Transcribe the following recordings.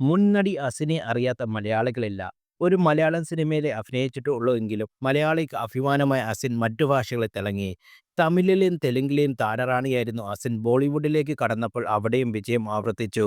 മുൻനടി അസിനെ അറിയാത്ത മലയാളികളില്ല. ഒരു മലയാളം സിനിമയിലെ അഭിനയിച്ചിട്ടുള്ളൂ എങ്കിലും മലയാളിക്ക് അഭിമാനമായ അസിൻ മറ്റു ഭാഷകളിൽ തിളങ്ങി. തമിഴിലെയും തെലുങ്കിലെയും താരറാണിയായിരുന്നു അസിൻ ബോളിവുഡിലേക്ക് കടന്നപ്പോൾ അവിടെയും വിജയം ആവർത്തിച്ചു.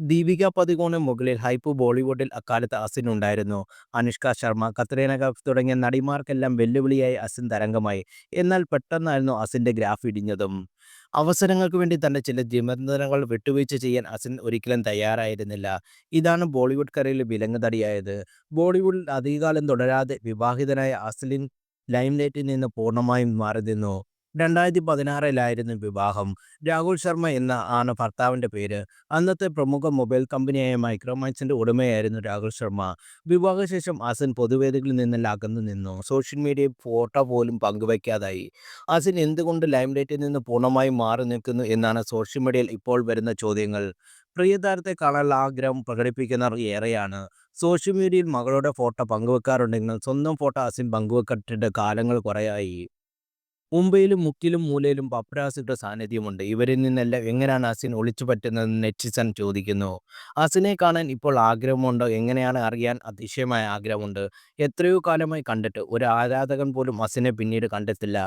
ദീപിക പദുകോണിന് മുകളിൽ ഹൈപ്പ് ബോളിവുഡിൽ അക്കാലത്ത് അസിനുണ്ടായിരുന്നു. അനുഷ്ക ശർമ്മ, കത്രീന കഫ് തുടങ്ങിയ നടിമാർക്കെല്ലാം വെല്ലുവിളിയായി അസിൻ തരംഗമായി. എന്നാൽ പെട്ടെന്നായിരുന്നു അസിന്റെ ഗ്രാഫ് ഇടിഞ്ഞതും. അവസരങ്ങൾക്ക് വേണ്ടി തന്നെ ചില നിബന്ധനകൾ വിട്ടുവീഴ്ച ചെയ്യാൻ അസിൻ ഒരിക്കലും തയ്യാറായിരുന്നില്ല. ഇതാണ് ബോളിവുഡ് കരിയറിൽ വിലങ്ങുതടിയായത്. ബോളിവുഡിൽ അധികകാലം തുടരാതെ വിവാഹിതനായ അസിലിൻ ലൈംലൈറ്റിൽ നിന്ന് പൂർണമായും മാറിനിന്നു. രണ്ടായിരത്തി പതിനാറിലായിരുന്നു വിവാഹം. രാഹുൽ ശർമ്മ എന്ന ആണ് ഭർത്താവിന്റെ പേര്. അന്നത്തെ പ്രമുഖ മൊബൈൽ കമ്പനിയായ മൈക്രോമാക്സിന്റെ ഉടമയായിരുന്നു രാഹുൽ ശർമ്മ. വിവാഹശേഷം അസിൻ പൊതുവേദികളിൽ നിന്നെല്ലാം അകന്നു നിന്നു സോഷ്യൽ മീഡിയയിൽ ഫോട്ടോ പോലും പങ്കുവയ്ക്കാതായി. അസിൻ എന്തുകൊണ്ട് ലൈംലൈറ്റിൽ നിന്ന് പൂർണമായും മാറി നിൽക്കുന്നു എന്നാണ് സോഷ്യൽ മീഡിയയിൽ ഇപ്പോൾ വരുന്ന ചോദ്യങ്ങൾ. പ്രിയതാരത്തെ കാണാനുള്ള ആഗ്രഹം പ്രകടിപ്പിക്കുന്നവർ ഏറെയാണ്. സോഷ്യൽ മീഡിയയിൽ മകളുടെ ഫോട്ടോ പങ്കുവെക്കാറുണ്ടെങ്കിൽ സ്വന്തം ഫോട്ടോ അസിൻ പങ്കുവെച്ചിട്ട് കാലങ്ങൾ കുറേയായി. മുംബൈയിലും മുക്കിലും മൂലയിലും പപ്രാസിയുടെ സാന്നിധ്യമുണ്ട്. ഇവരിൽ നിന്നെല്ലാം എങ്ങനെയാണ് അസിൻ ഒളിച്ചു പറ്റുന്നതെന്ന് നെറ്റിസൺ ചോദിക്കുന്നു. അസിനെ കാണാൻ ഇപ്പോൾ ആഗ്രഹമുണ്ടോ എങ്ങനെയാണ് അറിയാൻ അതിശയമായ ആഗ്രഹമുണ്ട്. എത്രയോ കാലമായി കണ്ടിട്ട് ഒരു ആരാധകൻ പോലും അസിനെ പിന്നീട് കണ്ടെത്തില്ല.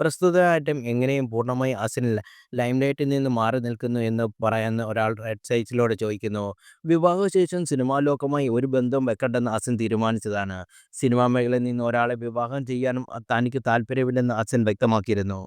പ്രസ്തുത ഐറ്റം എങ്ങനെയും പൂർണമായും അസിൻ ലൈംലൈറ്റിൽ നിന്ന് മാറി നിൽക്കുന്നു എന്ന് പറയുന്ന ഒരാൾ റെഡ് സൈസിലൂടെ ചോദിക്കുന്നു. വിവാഹശേഷം സിനിമാലോകവുമായി ഒരു ബന്ധവും വെക്കണ്ടെന്ന് അസിൻ തീരുമാനിച്ചതാണ്. സിനിമാ മേഖലയിൽ നിന്ന് ഒരാളെ വിവാഹം ചെയ്യാനും തനിക്ക് താല്പര്യമില്ലെന്ന് അസിൻ വ്യക്തമാക്കിയിരുന്നു.